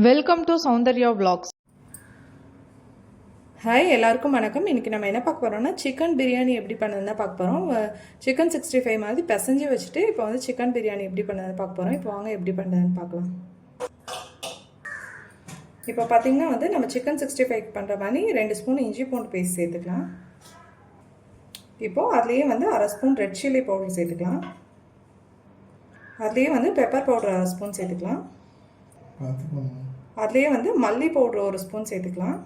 Welcome to Soundarya vlogs. Hi எல்லாருக்கும் வணக்கம். இன்றைக்கி நம்ம என்ன பார்க்க போகிறோம்னா சிக்கன் பிரியாணி எப்படி பண்ணதுன்னு பார்க்க போகிறோம் சிக்கன் சிக்ஸ்டி ஃபைவ் மாதிரி பிசைஞ்சு வச்சுட்டு இப்போ வந்து சிக்கன் பிரியாணி எப்படி பண்ணதுன்னு பார்க்க போகிறோம் இப்போ வாங்க எப்படி பண்ணுறதுன்னு பார்க்கலாம். இப்போ பார்த்தீங்கன்னா வந்து நம்ம சிக்கன் சிக்ஸ்டி ஃபைவ் பண்ணுற மாதிரி ரெண்டு ஸ்பூன் இஞ்சி பூண்டு பேஸ்ட் சேர்த்துக்கலாம். இப்போது அதுலேயே வந்து அரை ஸ்பூன் ரெட் சில்லி பவுடர் சேர்த்துக்கலாம். அதுலேயே வந்து பெப்பர் பவுடர் அரை ஸ்பூன் சேர்த்துக்கலாம். அதுலேயே வந்து மல்லி பவுடர் ஒரு ஸ்பூன் சேர்த்துக்கலாம்.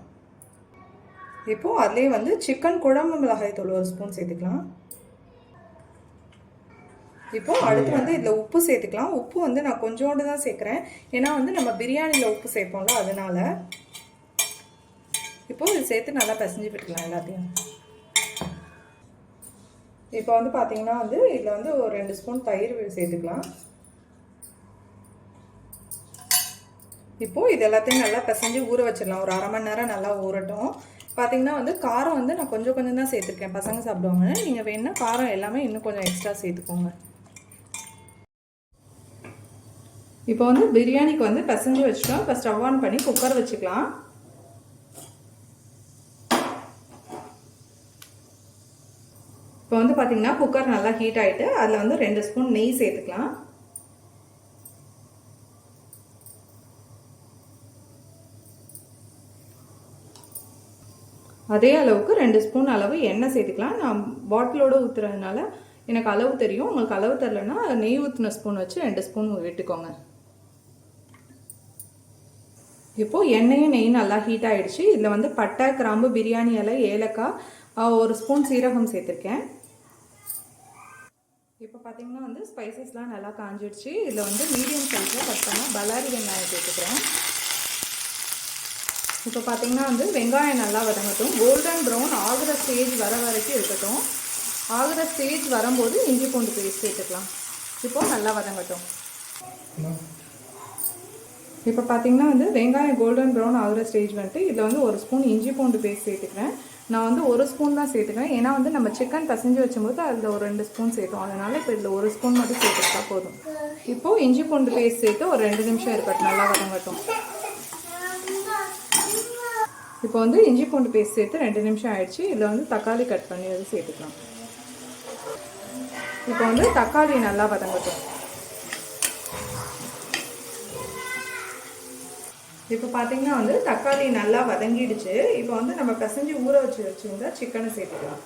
இப்போது அதுலேயே வந்து சிக்கன் குழம்பு மிளகாய் தூள் ஒரு ஸ்பூன் சேர்த்துக்கலாம். இப்போது அடுத்து வந்து இதில் உப்பு சேர்த்துக்கலாம். உப்பு வந்து நான் கொஞ்சோண்டு தான் சேர்க்குறேன். ஏன்னா வந்து நம்ம பிரியாணியில் உப்பு சேர்ப்போம்ல அதனால். இப்போது இது சேர்த்து நல்லா பிசைஞ்சு விட்டுக்கலாம் எல்லாத்தையும். இப்போ வந்து பார்த்தீங்கன்னா வந்து இதில் வந்து ஒரு ரெண்டு ஸ்பூன் தயிர் சேர்த்துக்கலாம். இப்போது இது எல்லாத்தையும் நல்லா பிசைஞ்சு ஊற வச்சிடலாம். ஒரு அரை மணி நேரம் நல்லா ஊறட்டும். பார்த்தீங்கன்னா வந்து காரம் வந்து நான் கொஞ்சம் கொஞ்சம் தான் சேர்த்துருக்கேன். பசங்க சாப்பிடுவாங்க. நீங்கள் வேணால் காரம் எல்லாமே இன்னும் கொஞ்சம் எக்ஸ்ட்ரா சேர்த்துக்கோங்க. இப்போ வந்து பிரியாணிக்கு வந்து பிசைஞ்சு வச்சுட்டோம். இப்போ ஸ்டவ் ஆன் பண்ணி குக்கர் வச்சுக்கலாம். இப்போ வந்து பார்த்தீங்கன்னா குக்கர் நல்லா ஹீட் ஆகிட்டு அதில் வந்து ரெண்டு ஸ்பூன் நெய் சேர்த்துக்கலாம். அதே அளவுக்கு ரெண்டு ஸ்பூன் அளவு எண்ணெய் சேர்த்துக்கலாம். நான் பாட்டிலோடு ஊற்றுறதுனால எனக்கு அளவு தெரியும். உங்களுக்கு அளவு தெரிலனா நெய் ஊற்றின ஸ்பூன் வச்சு ரெண்டு ஸ்பூன் விட்டுக்கோங்க. இப்போது எண்ணெயும் நெய் நல்லா ஹீட் ஆகிடுச்சு இதில் வந்து பட்டை கிராம்பு பிரியாணி இலை ஏலக்காய் ஒரு ஸ்பூன் சீரகம் சேர்த்துருக்கேன். இப்போ பார்த்தீங்கன்னா வந்து ஸ்பைசஸ்லாம் நல்லா காஞ்சிடுச்சு. இதில் வந்து மீடியம் சைஸில் கட் பல்லாரி வெங்காயம் சேர்த்துக்கிறேன் இப்போ பார்த்திங்கன்னா வந்து வெங்காயம் நல்லா வதங்கட்டும். கோல்டன் ப்ரௌன் ஆகிற ஸ்டேஜ் வர வரைக்கும் இருக்கட்டும். ஆகிற ஸ்டேஜ் வரும்போது இஞ்சி பூண்டு பேஸ்ட் சேர்த்துக்கலாம். இப்போது நல்லா வதங்கட்டும். இப்போ பார்த்தீங்கன்னா வந்து வெங்காயம் கோல்டன் ப்ரௌன் ஆகிற ஸ்டேஜ் வந்துட்டு இதில் வந்து ஒரு ஸ்பூன் இஞ்சி பூண்டு பேஸ்ட் சேர்த்துக்கிறேன். நான் வந்து ஒரு ஸ்பூன் தான் சேர்த்துக்கிறேன். ஏன்னா வந்து நம்ம சிக்கன் பசஞ்சு வச்சும்போது அதில் ஒரு ரெண்டு ஸ்பூன் சேர்த்தோம். அதனால் இப்போ இதில் ஒரு ஸ்பூன் மட்டும் சேர்த்துக்கிட்டா போதும். இப்போது இஞ்சி பூண்டு பேஸ்ட் சேர்த்து ஒரு ரெண்டு நிமிஷம் இருக்கட்டும். நல்லா வதங்கட்டும். இப்போ வந்து இஞ்சி பூண்டு பேஸ்ட் சேர்த்து ரெண்டு நிமிஷம் ஆயிடுச்சு. இதில் வந்து தக்காளி கட் பண்ணி அது சேர்த்துக்கலாம். இப்போ வந்து தக்காளி நல்லா வதங்கட்டும். இப்போ பார்த்தீங்கன்னா வந்து தக்காளி நல்லா வதங்கிடுச்சு. இப்போ வந்து நம்ம பிசைஞ்சு ஊற வச்சு வச்சுருந்தா சிக்கனை சேர்த்துக்கலாம்.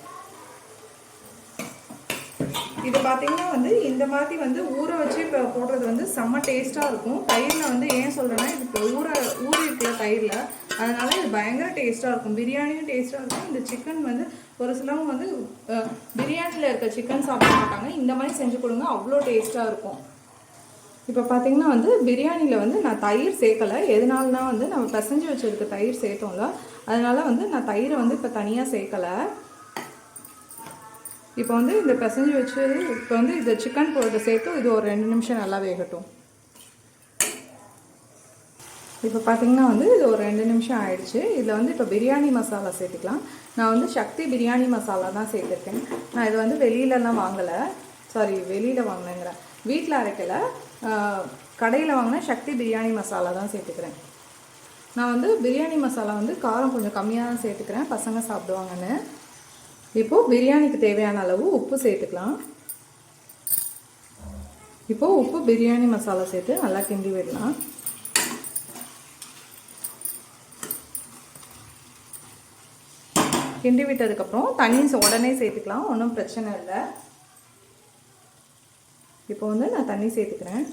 இது பார்த்தீங்கன்னா வந்து இந்த மாதிரி வந்து ஊற வச்சு இப்போ போடுறது வந்து செம்ம டேஸ்ட்டாக இருக்கும். தயிரில் வந்து ஏன் சொல்கிறேன்னா இது இப்போ ஊற ஊறி தயிரில். அதனால இது பயங்கர டேஸ்ட்டாக இருக்கும். பிரியாணியும் டேஸ்ட்டாக இருக்கும். இந்த சிக்கன் வந்து ஒரு சிலவங்க வந்து பிரியாணியில் இருக்க சிக்கன் சாப்பிட மாட்டாங்க. இந்த மாதிரி செஞ்சு கொடுங்க அவ்வளோ டேஸ்ட்டாக இருக்கும். இப்போ பார்த்தீங்கன்னா வந்து பிரியாணியில் வந்து நான் தயிர் சேர்க்கலை. எதனாலனா வந்து நம்ம பிசைஞ்சு வச்சுருக்க தயிர் சேர்த்தோம்ல அதனால் வந்து நான் தயிரை வந்து இப்போ தனியாக சேர்க்கலை. இப்போ வந்து இந்த பிசைஞ்சு வச்சு இப்போ வந்து இந்த சிக்கன் போட்டு சேர்த்து இது ஒரு ரெண்டு நிமிஷம் நல்லா வேகட்டும். இப்போ பார்த்தீங்கன்னா வந்து இது ஒரு ரெண்டு நிமிஷம் ஆயிடுச்சு. இதில் வந்து இப்போ பிரியாணி மசாலா சேர்த்துக்கலாம். நான் வந்து சக்தி பிரியாணி மசாலா தான் சேர்த்துருக்கேன். நான் இது வந்து வெளியிலலாம் வாங்கலை. சாரி வெளியில் வாங்கினேங்கிறேன் வீட்டில் அரைக்கலை. கடையில் வாங்கின சக்தி பிரியாணி மசாலா தான் சேர்த்துக்கிறேன். நான் வந்து பிரியாணி மசாலா வந்து காரம் கொஞ்சம் கம்மியாக தான் சேர்த்துக்கிறேன். பசங்க சாப்பிடுவாங்கன்னு. இப்போது பிரியாணிக்கு தேவையான அளவு உப்பு சேர்த்துக்கலாம். இப்போது உப்பு பிரியாணி மசாலா சேர்த்து நல்லா கிண்டி விடலாம். கிண்டி விட்டதுக்கப்புறம் தண்ணி உடனே சேர்த்துக்கலாம். ஒன்றும் பிரச்சனை இல்லை. இப்போ வந்து நான் தண்ணி சேர்த்துக்கிறேன்.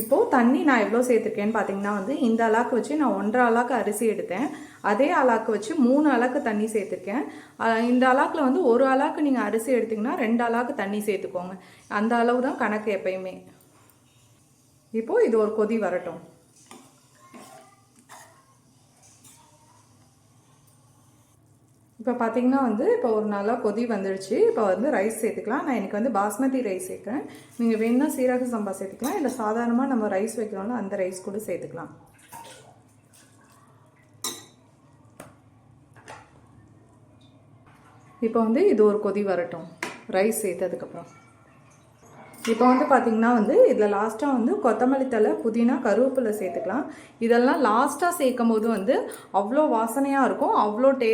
இப்போது தண்ணி நான் எவ்வளோ சேர்த்துருக்கேன்னு பார்த்தீங்கன்னா வந்து இந்த அலாக்கு வச்சு நான் ஒன்றரை அலாக்கு அரிசி எடுத்தேன். அதே அலாக்கு வச்சு மூணு அலாக்கு தண்ணி சேர்த்துருக்கேன். இந்த அலாக்கில் வந்து ஒரு அலாக்கு நீங்கள் அரிசி எடுத்திங்கன்னா ரெண்டு அலாக்கு தண்ணி சேர்த்துக்கோங்க. அந்த அளவு தான் கணக்கு எப்பயுமே. இப்போது இது ஒரு கொதி வரட்டும். இப்போ பார்த்தீங்கன்னா வந்து இப்போ ஒரு நல்லா கொதி வந்துடுச்சு. இப்போ வந்து ரைஸ் சேர்த்துக்கலாம். நான் எனக்கு வந்து பாஸ்மதி ரைஸ் சேர்க்குறேன். நீங்கள் வேணும்னா சீரக சம்பா சேர்த்துக்கலாம். இல்லை சாதாரணமாக நம்ம ரைஸ் வைக்கிறோம்ல அந்த ரைஸ் கூட சேர்த்துக்கலாம். இப்போ வந்து இது ஒரு கொதி வரட்டும். ரைஸ் சேர்த்ததுக்கப்புறம். இப்போ வந்து பார்த்திங்கன்னா வந்து இதில் லாஸ்ட்டாக வந்து கொத்தமல்லி தழை புதினா கருவேப்பிலை சேர்த்துக்கலாம். இதெல்லாம் லாஸ்ட்டாக சேர்க்கும் போது வந்து அவ்வளோ வாசனையாக இருக்கும். அவ்வளோ டே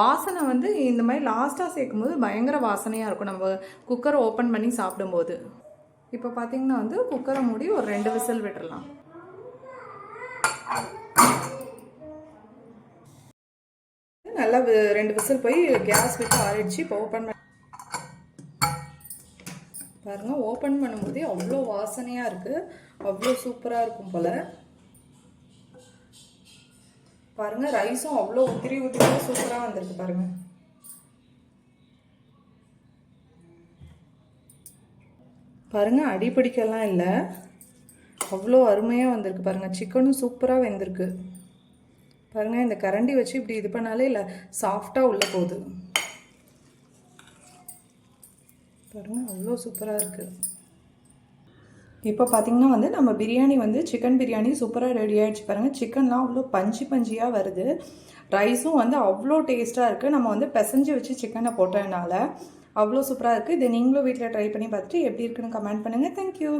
வாசனை வந்து இந்த மாதிரி லாஸ்ட்டாக சேர்க்கும் போது பயங்கர வாசனையாக இருக்கும். நம்ம குக்கரை ஓப்பன் பண்ணி சாப்பிடும்போது. இப்போ பார்த்தீங்கன்னா வந்து குக்கரை மூடி ஒரு ரெண்டு விசில் விட்டுறலாம். நல்லா ரெண்டு விசில் போய் கேஸ் விட்டு ஆறிடுச்சு இப்போ ஓப்பன் பண்ண பாருங்கள் ஓப்பன் பண்ணும்போதே அவ்வளோ வாசனையாக இருக்குது அவ்வளோ சூப்பராக இருக்கும் போல். பாருங்க ரைஸும் அவ்வளோ உதிரி உதிரியாக சூப்பராக வந்திருக்கு பாருங்க. பாருங்க அடி பிடிக்கலாம் இல்லை. அவ்வளோ அருமையாக வந்திருக்கு பாருங்க சிக்கனும் சூப்பராக வெந்திருக்கு. பாருங்க இந்த கரண்டி வச்சு இப்படி இது பண்ணாலே இல்லை சாஃப்டாக உள்ளே போகுது. பாருங்க அவ்வளோ சூப்பராக இருக்குது இப்போ பார்த்தீங்கன்னா வந்து நம்ம பிரியாணி வந்து சிக்கன் பிரியாணி சூப்பராக ரெடி ஆகிடுச்சு பாருங்கள் சிக்கன்லாம் அவ்வளோ பஞ்சு பஞ்சியாக வருது. ரைஸும் வந்து அவ்வளோ டேஸ்ட்டாக இருக்குது நம்ம வந்து பிசைஞ்சு வச்சு சிக்கனை போட்டதுனால அவ்வளோ சூப்பராக இருக்குது இதை நீங்களும் வீட்டில் ட்ரை பண்ணி பார்த்துட்டு எப்படி இருக்குன்னு கமெண்ட் பண்ணுங்கள் தேங்க்யூ